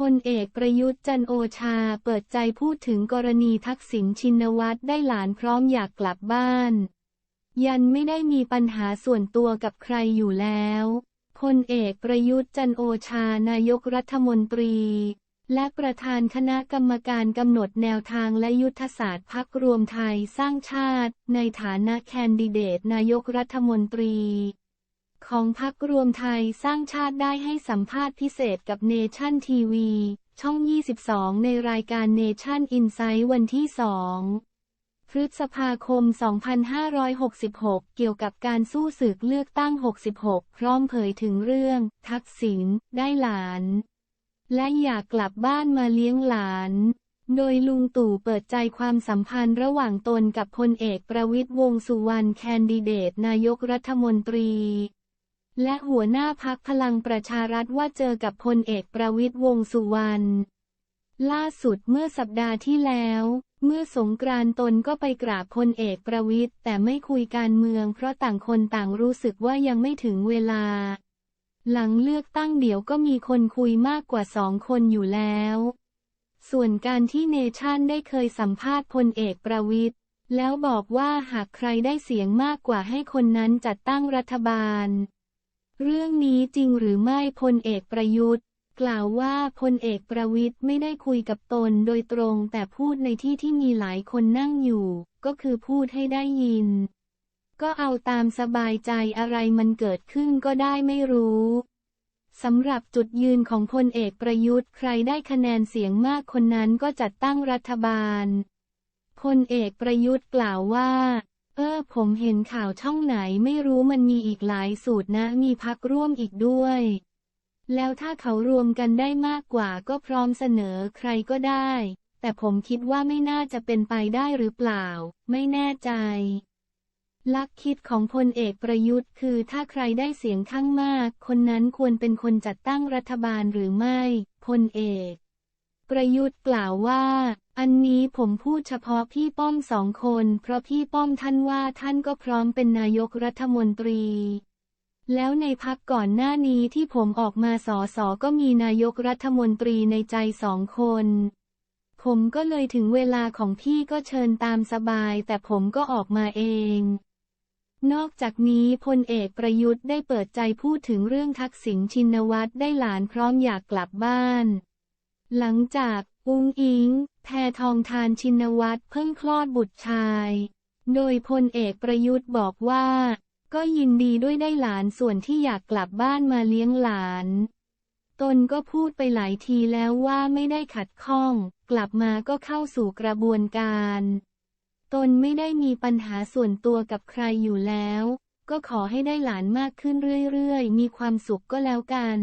พลเอกประยุทธ์จันโอชาเปิดใจพูดถึงกรณีทักษิณชินวัตรได้หลานพร้อมอยากกลับบ้าน ยันไม่ได้มีปัญหาส่วนตัวกับใครอยู่แล้วพลเอกประยุทธ์จันโอชานายกรัฐมนตรี และประธานคณะกรรมการกำหนดแนวทางและยุทธศาสตร์พักรวมไทยสร้างชาติ ในฐานะแคนดิเดตนายกรัฐมนตรี ของพักรวมไทยสร้างชาติได้ให้สัมภาษณ์พิเศษกับเนชั่นทีวี ช่อง 22 ในรายการเนชั่นอินไซต์วันที่ 2 พฤษภาคม 2566 เกี่ยวกับการสู้ศึกเลือกตั้ง 66 พร้อมเผยถึงเรื่อง ทักษิณได้หลาน และอยากกลับบ้านมาเลี้ยงหลานโดยลุงตู่เปิดใจความสัมพันธ์ระหว่างตนกับพลเอกประวิตยวงสุวรรณแคนดิเดตนายกรัฐมนตรี และหัวหน้าพักพลังประชารัฐว่าเจอกับพลเอกประวิตยวงสุวรรณ ล่าสุดเมื่อสัปดาห์ที่แล้ว เมื่อสงกรานต์ตนก็ไปกราบพลเอกประวิตยแต่ไม่คุยการเมือง เพราะต่างคนต่างรู้สึกว่ายังไม่ถึงเวลา หลังเลือกตั้งเดี๋ยวก็มีคนคุยมากกว่าสองคนอยู่แล้ว ส่วนการที่เนชั่นได้เคยสัมภาษณ์พลเอกประวิตยแล้วบอกว่าหากใครได้เสียงมากกว่าให้คนนั้นจัดตั้งรัฐบาล เรื่องนี้จริงหรือไม่พลเอกประยุทธ์ กล่าวว่าพลเอกประวิตยไม่ได้คุยกับตนโดยตรงแต่พูดในที่ที่มีหลายคนนั่งอยู่ ก็คือพูดให้ได้ยิน ก็เอาตามสบายใจอะไรมันเกิดขึ้นก็ได้ไม่รู้สำหรับจุดยืนของพลเอกประยุทธ์ใครได้คะแนนเสียงมากคนนั้นก็จัดตั้งรัฐบาลพลเอกประยุทธ์กล่าวว่า เออผมเห็นข่าวช่องไหนไม่รู้มันมีอีกหลายสูตรนะ มีพักร่วมอีกด้วย แล้วถ้าเขารวมกันได้มากกว่าก็พร้อมเสนอใครก็ได้ แต่ผมคิดว่าไม่น่าจะเป็นไปได้หรือเปล่า ไม่แน่ใจ ลักคิดของพลเอกประยุทธ์คือถ้าใครได้เสียงข้างมาก คนนั้นควรเป็นคนจัดตั้งรัฐบาลหรือไม่พลเอก ประยุทธ์กล่าวว่า อันนี้ผมพูดเฉพาะพี่ป้อมสองคน เพราะพี่ป้อมท่านว่าท่านก็พร้อมเป็นนายกรัฐมนตรี แล้วในพักก่อนหน้านี้ที่ผมออกมาสอสอก็มีนายกรัฐมนตรีในใจสองคน ผมก็เลยถึงเวลาของพี่ก็เชิญตามสบาย แต่ผมก็ออกมาเองนอกจากนี้พลเอกประยุทธ์ได้เปิดใจพูดถึงเรื่องทักษิณชินวัตรได้หลานพร้อมอยากกลับบ้าน หลังจากอุ้งอิง แพทองทานชินวัตรเพิ่งคลอดบุตรชาย โดยพลเอกประยุทธ์บอกว่า ก็ยินดีด้วยได้หลานส่วนที่อยากกลับบ้านมาเลี้ยงหลาน ตนก็พูดไปหลายทีแล้วว่าไม่ได้ขัดข้อง กลับมาก็เข้าสู่กระบวนการ ตนไม่ได้มีปัญหาส่วนตัวกับใครอยู่แล้ว ก็ขอให้ได้หลานมากขึ้นเรื่อยๆ มีความสุขก็แล้วกัน